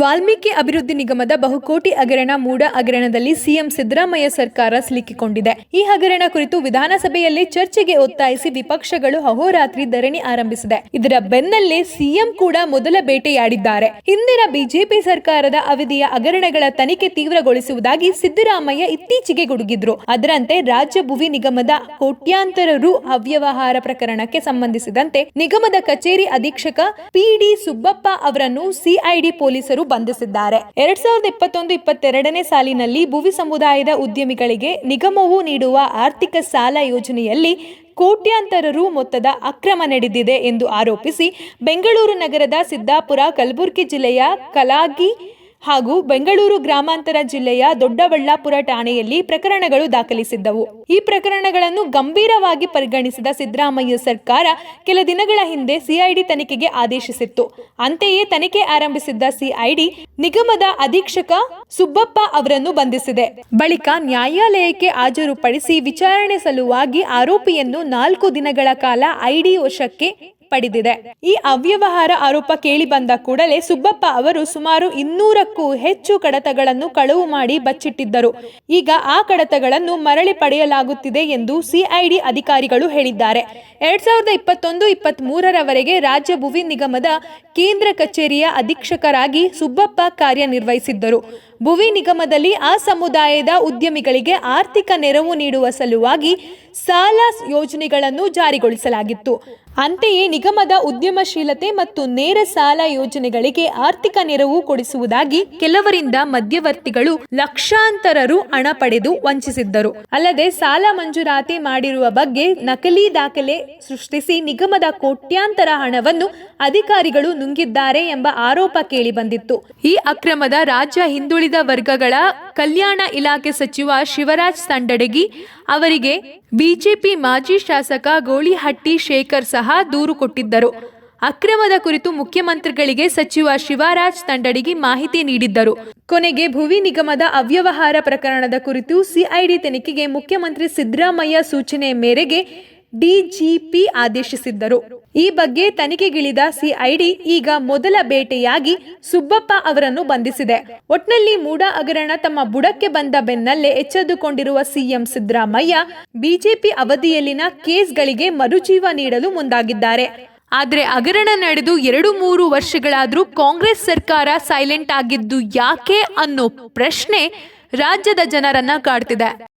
ವಾಲ್ಮೀಕಿ ಅಭಿವೃದ್ಧಿ ನಿಗಮದ ಬಹುಕೋಟಿ ಹಗರಣ ಮೂಡ ಹಗರಣದಲ್ಲಿ ಸಿಎಂ ಸಿದ್ದರಾಮಯ್ಯ ಸರ್ಕಾರ ಸಿಲುಕಿಕೊಂಡಿದೆ. ಈ ಹಗರಣ ಕುರಿತು ವಿಧಾನಸಭೆಯಲ್ಲಿ ಚರ್ಚೆಗೆ ಒತ್ತಾಯಿಸಿ ವಿಪಕ್ಷಗಳು ಅಹೋರಾತ್ರಿ ಧರಣಿ ಆರಂಭಿಸಿದೆ. ಇದರ ಬೆನ್ನಲ್ಲೇ ಸಿಎಂ ಕೂಡ ಮೊದಲ ಬೇಟೆಯಾಡಿದ್ದಾರೆ. ಹಿಂದಿನ ಬಿಜೆಪಿ ಸರ್ಕಾರದ ಅವಧಿಯ ಹಗರಣಗಳ ತನಿಖೆ ತೀವ್ರಗೊಳಿಸುವುದಾಗಿ ಸಿದ್ದರಾಮಯ್ಯ ಇತ್ತೀಚೆಗೆ ಗುಡುಗಿದ್ರು. ಅದರಂತೆ ರಾಜ್ಯ ಭುವಿ ನಿಗಮದ ಕೋಟ್ಯಾಂತರ ರು ಅವ್ಯವಹಾರ ಪ್ರಕರಣಕ್ಕೆ ಸಂಬಂಧಿಸಿದಂತೆ ನಿಗಮದ ಕಚೇರಿ ಅಧೀಕ್ಷಕ ಪಿಡಿ ಸುಬ್ಬಪ್ಪ ಅವರನ್ನು ಸಿಐಡಿ ಪೊಲೀಸರು ಬಂಧಿಸಿದ್ದಾರೆ. ಎರಡ್ ಸಾವಿರದ ಇಪ್ಪತ್ತೊಂದು, ಇಪ್ಪತ್ತೆರಡನೇ ಸಾಲಿನಲ್ಲಿ ಭುವಿ ಸಮುದಾಯದ ಉದ್ಯಮಿಗಳಿಗೆ ನಿಗಮವು ನೀಡುವ ಆರ್ಥಿಕ ಸಾಲ ಯೋಜನೆಯಲ್ಲಿ ಕೋಟ್ಯಾಂತರ ರು ಮೊತ್ತದ ಅಕ್ರಮ ನಡೆದಿದೆ ಎಂದು ಆರೋಪಿಸಿ ಬೆಂಗಳೂರು ನಗರದ ಸಿದ್ದಾಪುರ, ಕಲಬುರಗಿ ಜಿಲ್ಲೆಯ ಕಲಾಗಿ ಹಾಗೂ ಬೆಂಗಳೂರು ಗ್ರಾಮಾಂತರ ಜಿಲ್ಲೆಯ ದೊಡ್ಡಬಳ್ಳಾಪುರ ಠಾಣೆಯಲ್ಲಿ ಪ್ರಕರಣಗಳು ದಾಖಲಿಸಿದ್ದವು. ಈ ಪ್ರಕರಣಗಳನ್ನು ಗಂಭೀರವಾಗಿ ಪರಿಗಣಿಸಿದ ಸಿದ್ದರಾಮಯ್ಯ ಸರ್ಕಾರ ಕೆಲ ದಿನಗಳ ಹಿಂದೆ ಸಿಐಡಿ ತನಿಖೆಗೆ ಆದೇಶಿಸಿತ್ತು. ಅಂತೆಯೇ ತನಿಖೆ ಆರಂಭಿಸಿದ್ದ ಸಿಐಡಿ ನಿಗಮದ ಅಧೀಕ್ಷಕ ಸುಬ್ಬಪ್ಪ ಅವರನ್ನು ಬಂಧಿಸಿದೆ. ಬಳಿಕ ನ್ಯಾಯಾಲಯಕ್ಕೆ ಹಾಜರುಪಡಿಸಿ ವಿಚಾರಣೆ ಸಲುವಾಗಿ ಆರೋಪಿಯನ್ನು ನಾಲ್ಕು ದಿನಗಳ ಕಾಲ ಐಡಿ ವಶಕ್ಕೆ ಪಡೆದಿದೆ. ಈ ಅವ್ಯವಹಾರ ಆರೋಪ ಕೇಳಿ ಬಂದ ಕೂಡಲೇ ಸುಬ್ಬಪ್ಪ ಅವರು ಸುಮಾರು ಇನ್ನೂರಕ್ಕೂ ಹೆಚ್ಚು ಕಡತಗಳನ್ನು ಕಳುವು ಮಾಡಿ ಬಚ್ಚಿಟ್ಟಿದ್ದರು. ಈಗ ಆ ಕಡತಗಳನ್ನು ಮರಳಿ ಪಡೆಯಲಾಗುತ್ತಿದೆ ಎಂದು ಸಿಐಡಿ ಅಧಿಕಾರಿಗಳು ಹೇಳಿದ್ದಾರೆ. ಎರಡ್ ಸಾವಿರದ ಇಪ್ಪತ್ತೊಂದು ಇಪ್ಪತ್ತ್ ಮೂರರವರೆಗೆ ರಾಜ್ಯ ಭುವಿ ನಿಗಮದ ಕೇಂದ್ರ ಕಚೇರಿಯ ಅಧೀಕ್ಷಕರಾಗಿ ಸುಬ್ಬಪ್ಪ ಕಾರ್ಯನಿರ್ವಹಿಸಿದ್ದರು. ಭುವಿ ನಿಗಮದಲ್ಲಿ ಆ ಸಮುದಾಯದ ಉದ್ಯಮಿಗಳಿಗೆ ಆರ್ಥಿಕ ನೆರವು ನೀಡುವ ಸಲುವಾಗಿ ಸಾಲ ಯೋಜನೆಗಳನ್ನು ಜಾರಿಗೊಳಿಸಲಾಗಿತ್ತು. ಅಂತೆಯೇ ನಿಗಮದ ಉದ್ಯಮಶೀಲತೆ ಮತ್ತು ನೇರ ಸಾಲ ಯೋಜನೆಗಳಿಗೆ ಆರ್ಥಿಕ ನೆರವು ಕೊಡಿಸುವುದಾಗಿ ಕೆಲವರಿಂದ ಮಧ್ಯವರ್ತಿಗಳು ಲಕ್ಷಾಂತರ ರು ಹಣ ಪಡೆದು ವಂಚಿಸಿದ್ದರು. ಅಲ್ಲದೆ ಸಾಲ ಮಂಜೂರಾತಿ ಮಾಡಿರುವ ಬಗ್ಗೆ ನಕಲಿ ದಾಖಲೆ ಸೃಷ್ಟಿಸಿ ನಿಗಮದ ಕೋಟ್ಯಾಂತರ ಹಣವನ್ನು ಅಧಿಕಾರಿಗಳು ನುಂಗಿದ್ದಾರೆ ಎಂಬ ಆರೋಪ ಕೇಳಿಬಂದಿತ್ತು. ಈ ಅಕ್ರಮದ ರಾಜ್ಯ ಹಿಂದುಳಿದ ವರ್ಗಗಳ ಕಲ್ಯಾಣ ಇಲಾಖೆ ಸಚಿವ ಶಿವರಾಜ್ ತಂಡಡಗಿ ಅವರಿಗೆ ಬಿಜೆಪಿ ಮಾಜಿ ಶಾಸಕ ಗೋಳಿಹಟ್ಟಿ ಶೇಖರ್ ಸಹ ದೂರು ಕೊಟ್ಟಿದ್ದರು. ಅಕ್ರಮದ ಕುರಿತು ಮುಖ್ಯಮಂತ್ರಿಗಳಿಗೆ ಸಚಿವ ಶಿವರಾಜ್ ತಂಡಡಿಗೆ ಮಾಹಿತಿ ನೀಡಿದ್ದರು. ಕೊನೆಗೆ ಭುವಿ ನಿಗಮದ ಅವ್ಯವಹಾರ ಪ್ರಕರಣದ ಕುರಿತು ಸಿಐಡಿ ತನಿಖೆಗೆ ಮುಖ್ಯಮಂತ್ರಿ ಸಿದ್ದರಾಮಯ್ಯ ಸೂಚನೆ ಮೇರೆಗೆ ಡಿಜಿಪಿ ಆದೇಶಿಸಿದ್ದರು. ಈ ಬಗ್ಗೆ ತನಿಖೆಗಿಳಿದ ಸಿಐಡಿ ಈಗ ಮೊದಲ ಬೇಟೆಯಾಗಿ ಸುಬ್ಬಪ್ಪ ಅವರನ್ನು ಬಂಧಿಸಿದೆ. ಒಟ್ನಲ್ಲಿ ಮೂಡ ಹಗರಣ ತಮ್ಮ ಬುಡಕ್ಕೆ ಬಂದ ಬೆನ್ನಲ್ಲೇ ಎಚ್ಚೆತ್ತುಕೊಂಡಿರುವ ಸಿಎಂ ಸಿದ್ದರಾಮಯ್ಯ ಬಿಜೆಪಿ ಅವಧಿಯಲ್ಲಿನ ಕೇಸ್ಗಳಿಗೆ ಮರುಜೀವ ನೀಡಲು ಮುಂದಾಗಿದ್ದಾರೆ. ಆದರೆ ಹಗರಣ ನಡೆದು ಎರಡು ಮೂರು ವರ್ಷಗಳಾದರೂ ಕಾಂಗ್ರೆಸ್ ಸರ್ಕಾರ ಸೈಲೆಂಟ್ ಆಗಿದ್ದು ಯಾಕೆ ಅನ್ನೋ ಪ್ರಶ್ನೆ ರಾಜ್ಯದ ಜನರನ್ನ ಕಾಡ್ತಿದೆ.